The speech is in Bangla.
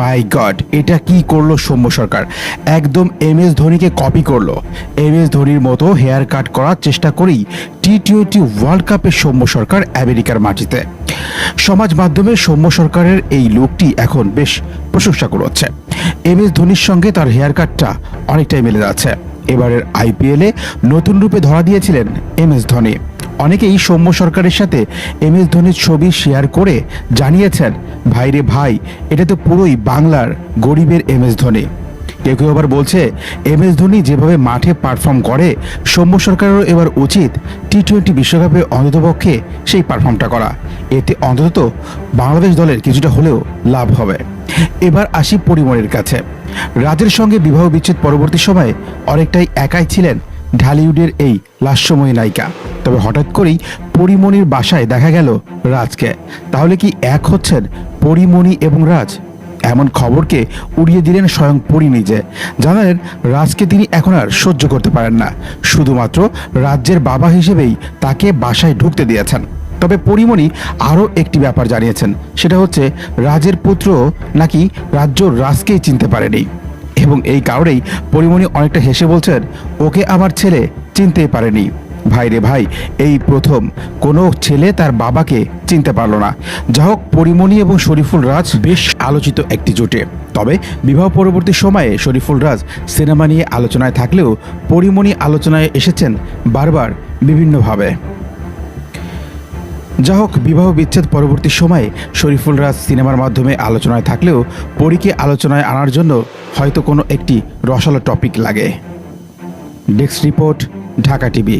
মাই গড, এটা কি করল সৌম্য সরকার? একদম এম এস ধোনিকে কপি করল। এম এস ধোনির মতো হেয়ার কাট করার চেষ্টা করেই টি টোয়েন্টি ওয়ার্ল্ড কাপে সৌম্য সরকার আমেরিকার মাটিতে। সমাজ মাধ্যমে সৌম্য সরকারের এই লুকটি এখন বেশ প্রশংসা কুড়োচ্ছে এম এস ধোনির সঙ্গে তার হেয়ার কাটটা অনেকটাই মিলে যাচ্ছে। এবারের আইপিএলে নতুন রূপে ধরা দিয়েছিলেন এম এস ধোনি। অনেকেই সৌম্য সরকারের সাথে এম এস ধোনির ছবি শেয়ার করে জানিয়েছেন ভাইরে ভাই, এটা তো পুরোই বাংলার গরিবের এম এস ধোনি। কেউ কেউ আবার বলছে এম এস ধোনি যেভাবে মাঠে পারফর্ম করে, সৌম্য সরকারেরও এবার উচিত টি টোয়েন্টি বিশ্বকাপে অন্ততপক্ষে সেই পারফর্মটা করা। এতে অন্তত বাংলাদেশ দলের কিছুটা হলেও লাভ হবে। এবার আসি পরিমণির কাছে। রাজের সঙ্গে বিবাহ বিচ্ছেদ পরবর্তী সময়ে অনেকটাই একাই ছিলেন ঢালিউডের এই লাস্যময়ী নায়িকা। তবে হঠাৎ করেই পরিমণির বাসায় দেখা গেল রাজকে। তাহলে কি এক হচ্ছেন পরিমণি এবং রাজ? এমন খবরকে উড়িয়ে দিলেন স্বয়ং পরি নিজে। জানালেন রাজকে তিনি এখন আর সহ্য করতে পারেন না। শুধুমাত্র রাজ্যের বাবা হিসেবেই তাকে বাসায় ঢুকতে দিয়েছেন। তবে পরিমণি আরও একটি ব্যাপার জানিয়েছেন। সেটা হচ্ছে, রাজের পুত্র নাকি রাজ্য রাজকেই চিনতে পারেনি। এবং এই কারণেই পরিমণি অনেকটা হেসে বলছেন, ওকে আমার ছেলে চিনতেই পারেনি। ভাই রে ভাই, এই প্রথম। কোনো ছেলে তার বাবাকে চিনতে পারল না। যা হোক, পরিমণি এবং শরীফুল রাজ বেশ আলোচিত একটি জোটে। তবে বিবাহ পরবর্তী সময়ে শরীফুল রাজ সিনেমা নিয়ে আলোচনায় থাকলেও পরিমণি আলোচনায় এসেছেন বারবার বিভিন্নভাবে। যা হোক, বিবাহ বিচ্ছেদ পরবর্তী সময়ে শরীফুল রাজ সিনেমার মাধ্যমে আলোচনায় থাকলেও পরীকে আলোচনায় আনার জন্য হয়তো কোনো একটি রসালো টপিক লাগে। Desk report, Dhaka TV.